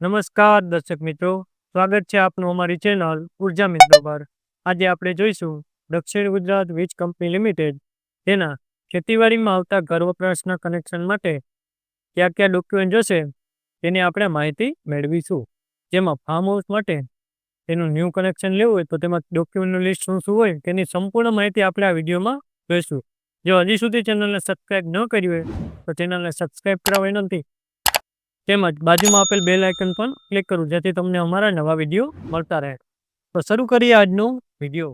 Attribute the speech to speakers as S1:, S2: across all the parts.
S1: નમસ્કાર, દર્શક મિત્રો. સ્વાગત છે આપનું અમારી ચેનલ ઊર્જા મિત્રો પર. આજે આપણે જોઈશું દક્ષિણ ગુજરાત વીજ કંપની લિમિટેડ. તેના ખેતીવાડીમાં આવતા ઘર વપરાશના કનેક્શન માટે કયા કયા ડોક્યુમેન્ટ જોશે તેની આપણે માહિતી મેળવીશું. જેમાં ફાર્મ હાઉસ માટે તેનું ન્યૂ કનેક્શન લેવું હોય તો તેમાં ડોક્યુમેન્ટનું લિસ્ટ શું શું હોય તેની સંપૂર્ણ માહિતી આપણે આ વિડીયોમાં જોઈશું. જો હજી સુધી ચેનલને સબસ્ક્રાઈબ ન કરી હોય તો ચેનલને સબસ્ક્રાઇબ કરવા વિનંતી. તેમજ બાજુમાં આપેલ બેલ આઇકન પણ ક્લિક કરું, જેથી તમને અમારા નવા વીડિયો મળતા રહે. તો શરૂ કરીએ આજનો વીડિયો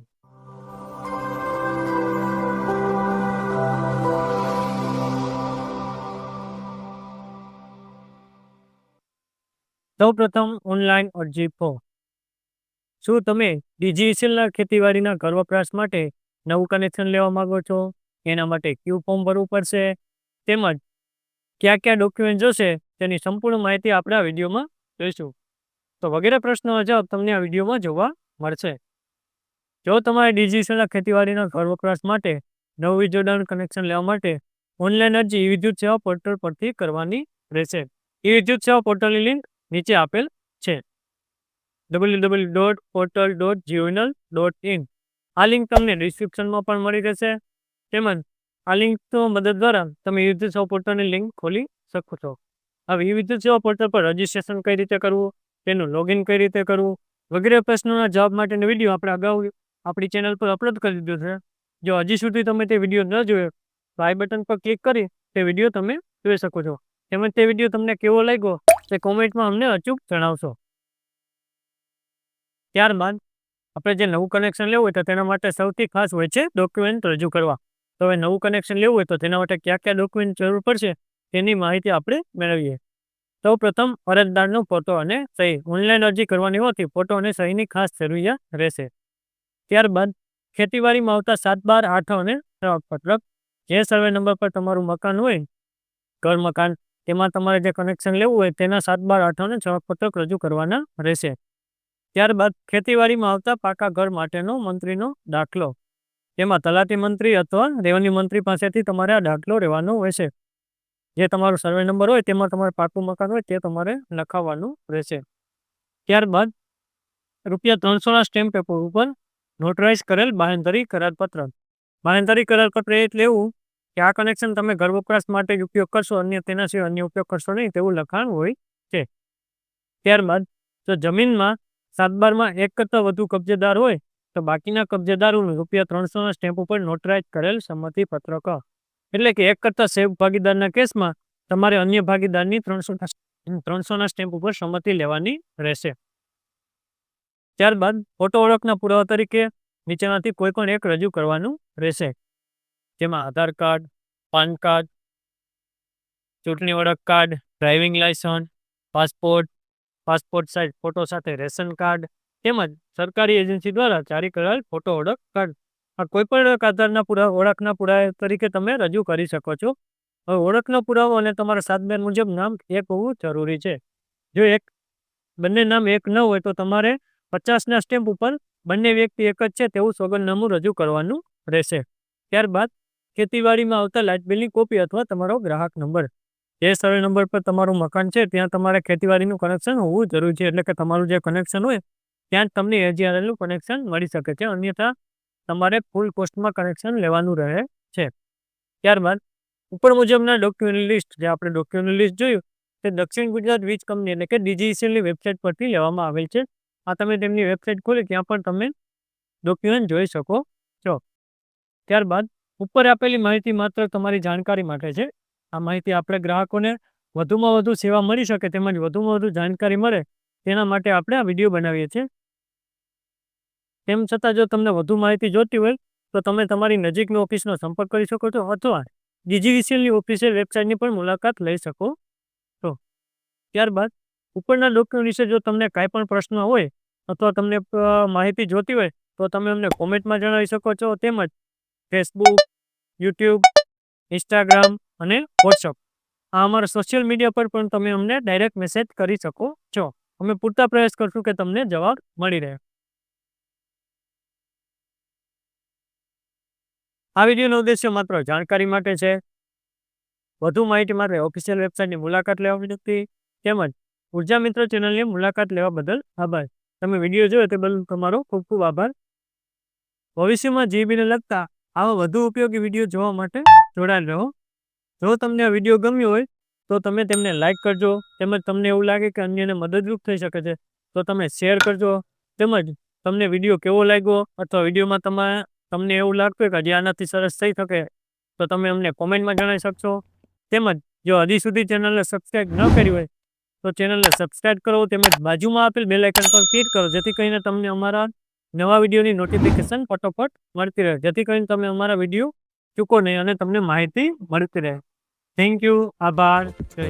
S1: સૌપ્રથમ ઓનલાઈન અરજી ફોર્મ શું તમે ડીજીસીએલના ખેતીવાડીના ઘર વપરાશ માટે નવું કનેક્શન લેવા માંગો છો? એના માટે ક્યુ ફોર્મ ભરવું પડશે? તેમજ કયા કયા ડોક્યુમેન્ટ જોશે? તેની સંપૂર્ણ માહિતી આપણે આ વિડીયોમાં જોઈશું. તો વગેરે પ્રશ્નોના જવાબ તમને આ વિડીયોમાં જોવા મળશે. જો તમારે ડીજીસીએલના ખેતીવાડીના ઘર વપરાશ માટે નવું વીજ જોડાણ કનેક્શન લેવા માટે ઓનલાઈન અરજી વિદ્યુત સેવા પોર્ટલ પરથી કરવાની રહેશે. ઈ વિદ્યુત સેવા પોર્ટલની લિંક નીચે આપેલ છે. W W dot portal dot જીઓનલ dot in આ લિંક તમને ડિસ્ક્રિપ્શનમાં પણ મળી રહેશે. તેમજ આ લિંકનો મદદ દ્વારા તમે યુદ્ધ સેવા પોર્ટલની લિંક ખોલી શકો છો. ઈ વિદ્યુત સેવા પોર્ટલ પર રજીસ્ટ્રેશન કઈ રીતે કરવું, તેનું લોગિન કઈ રીતે કરવું, વગેરે પ્રશ્નોના જવાબ માટેનો વીડિયો આપણે અગાઉ આપણી ચેનલ પર અપલોડ કરી દીધો છે. જો હજી સુધી તમે તે વીડિયો ન જોયો, તો આઈ બટન પર ક્લિક કરી તે વીડિયો તમે જોઈ શકો છો. તેમજ તે વીડિયો તમને કેવો લાગ્યો, તે કોમેન્ટમાં અમને અચૂક જણાવશો. ત્યારબાદ, આપણે જે નવું કનેક્શન લેવું હોય તો તેના માટે સૌથી ખાસ હોય છે ડોક્યુમેન્ટ રજૂ કરવા. તો હવે નવું કનેક્શન લેવું હોય તો તેના માટે કયા કયા ડોક્યુમેન્ટ જરૂર પડશે તેની માહિતી આપણે મેળવીએ. સૌ પ્રથમ અરજદારનો ફોટો અને સહી. ઓનલાઈન અરજી કરવાની હોતી ફોટો અને સહીની ખાસ જરૂરિયાત રહેશે. ત્યારબાદ ખેતીવાડીમાં આવતા સાત બાર આઠ અને પત્રક જે સર્વે નંબર પર તમારું મકાન હોય, ઘર મકાન, તેમાં તમારે જે કનેક્શન લેવું હોય, તેના સાત બાર આઠ અને પત્રક રજૂ કરવાના રહેશે. ત્યારબાદ ખેતીવાડીમાં આવતા પાકા ઘર માટેનો મંત્રીનો દાખલો. તેમાં તલાટી મંત્રી અથવા રેવન્યુ મંત્રી પાસેથી તમારે આ દાખલો રહેવાનો રહેશે. જે તમારો સર્વે નંબર હોય તેમાં તમારે પાકું મકાન હોય તે તમારે લખાવવાનું રહેશે. ત્યારબાદ રૂપિયા ત્રણસોના સ્ટેમ્પ પેપર ઉપર નોટરાઇઝ કરેલ બાહેંધરી કરારપત્ર. બાહેંધરી કરારપત્ર એટલે એવું કે આ કનેક્શન તમે ઘર વપરાશ માટે ઉપયોગ કરશો, અન્ય તેના સિવાય અન્ય ઉપયોગ કરશો નહીં તેવું લખાણ હોય છે. ત્યારબાદ જો જમીનમાં સાત બારમાં એક કરતાં વધુ કબજેદાર હોય તો બાકીના કબજેદારોને રૂપિયા ત્રણસોના સ્ટેમ્પ ઉપર નોટરાઇઝ કરેલ સંમતિ પત્રક એટલે કે એક કરતાં સેવ ભાગીદારના કેસમાં તમારે અન્ય ભાગીદારની ત્રણસો ત્રણસોના સ્ટેમ્પ ઉપર સંમતિ લેવાની રહેશે. ત્યારબાદ ફોટો ઓળખના પુરાવા તરીકે નીચેનાથી કોઈ પણ એક રજૂ કરવાનું રહેશે. જેમાં આધાર કાર્ડ, પાન કાર્ડ, ચૂંટણી ઓળખ card, driving licence passport passport size photo સાથે રેશન કાર્ડ, તેમજ સરકારી એજન્સી દ્વારા જારી કરાયેલ ફોટો ઓળખ કાર્ડ. આ કોઈ પણ આધારના પુરાવા ઓળખના પુરાવા તરીકે તમે રજૂ કરી શકો છો. હવે ઓળખનો પુરાવો અને તમારા સાત બેન મુજબ નામ એક હોવું જરૂરી છે. જો એક, બંને નામ એક ન હોય તો તમારે પચાસના સ્ટેમ્પ ઉપર બંને વ્યક્તિ એક જ છે તેવું સોગંદનામું રજૂ કરવાનું રહેશે. ત્યારબાદ ખેતીવાડીમાં આવતા લાઇટ બિલની કોપી અથવા તમારો ગ્રાહક નંબર. જે સર્વે નંબર પર તમારું મકાન છે ત્યાં તમારે ખેતીવાડીનું કનેક્શન હોવું જરૂરી છે. એટલે કે તમારું જે કનેક્શન હોય, ત્યાં જ તમને એજીઆરએલનું કનેક્શન મળી શકે છે. અન્યથા તમારે ફૂલ કોસ્ટમાં કનેક્શન લેવાનું રહે છે. ત્યારબાદ, ઉપર મુજબના ડોક્યુમેન્ટ લિસ્ટ જે આપણે ડોક્યુમેન્ટ લિસ્ટ જોયું, તે દક્ષિણ ગુજરાત વીજ કંપની એટલે કે ડીજીસીએલની વેબસાઇટ પરથી લેવામાં આવેલ છે. આ તમે તેમની વેબસાઇટ ખોલી, ત્યાં પણ તમે ડોક્યુમેન્ટ જોઈ શકો છો. ત્યારબાદ, ઉપર આપેલી માહિતી માત્ર તમારી જાણકારી માટે છે. આ માહિતી આપણે ગ્રાહકોને વધુમાં વધુ સેવા મળી શકે, તેમજ વધુમાં વધુ જાણકારી મળે, તેના માટે આપણે આ વીડિયો બનાવીએ છીએ. તેમ છતાં જો તમને વધુ માહિતી જોતી હોય, તો તમે તમારી નજીકની ઓફિસનો સંપર્ક કરી શકો છો અથવા ડીજીવીસીએલની ઓફિસિયલ વેબસાઇટની પણ મુલાકાત લઈ શકો છો. ત્યારબાદ, ઉપરના ડોક્યુમેન્ટ વિશે જો તમને કાંઈ પણ પ્રશ્ન હોય અથવા તમને માહિતી જોતી હોય, તો તમે અમને કોમેન્ટમાં જણાવી શકો છો તેમજ ફેસબુક, યુટ્યુબ, ઇન્સ્ટાગ્રામ અને વોટ્સઅપ. આ અમારા સોશિયલ મીડિયા પર પણ તમે અમને ડાયરેક્ટ મેસેજ કરી શકો છો. અમે પૂરતા પ્રયાસ કરશું કે તમને જવાબ મળી રહે. આ વિડીયોનો ઉદ્દેશ્ય માત્ર જાણકારી માટે છે. વધુ માહિતી માટે ઓફિશિયલ વેબસાઇટની મુલાકાત લેવા વિનંતી, તેમજ ઊર્જા મિત્ર ચેનલની મુલાકાત લેવા બદલ આભાર. તમે વીડિયો જોયો તે બદલ તમારો ખૂબ ખૂબ આભાર. ભવિષ્યમાં જીબીને લગતા આવા વધુ ઉપયોગી વીડિયો જોવા માટે જોડાયેલ રહો. જો તમને આ વીડિયો ગમ્યો હોય, તો તમે તેમને લાઇક કરજો, તેમજ તમને એવું લાગે કે અન્યને મદદરૂપ થઈ શકે છે, તો તમે શેર કરજો, તેમજ તમને વીડિયો કેવો લાગ્યો અથવા વિડીયોમાં તમે તમને એવું લાગતું હોય કે હજી આનાથી સરસ થઈ શકે, તો તમે અમને કોમેન્ટમાં જણાવી શકશો. તેમજ જો હજી સુધી ચેનલને સબસ્ક્રાઈબ ન કરી હોય, તો ચેનલને સબસ્ક્રાઈબ કરો, તેમજ બાજુમાં આપેલ બેલાઇકન પર ક્લિક કરો, જેથી કરીને તમને અમારા નવા વિડીયોની નોટિફિકેશન ફટોફટ મળતી રહે, જેથી કરીને તમે અમારા વીડિયો ચૂકો નહીં અને તમને માહિતી મળતી રહે. થેન્ક યુ આભાર. જય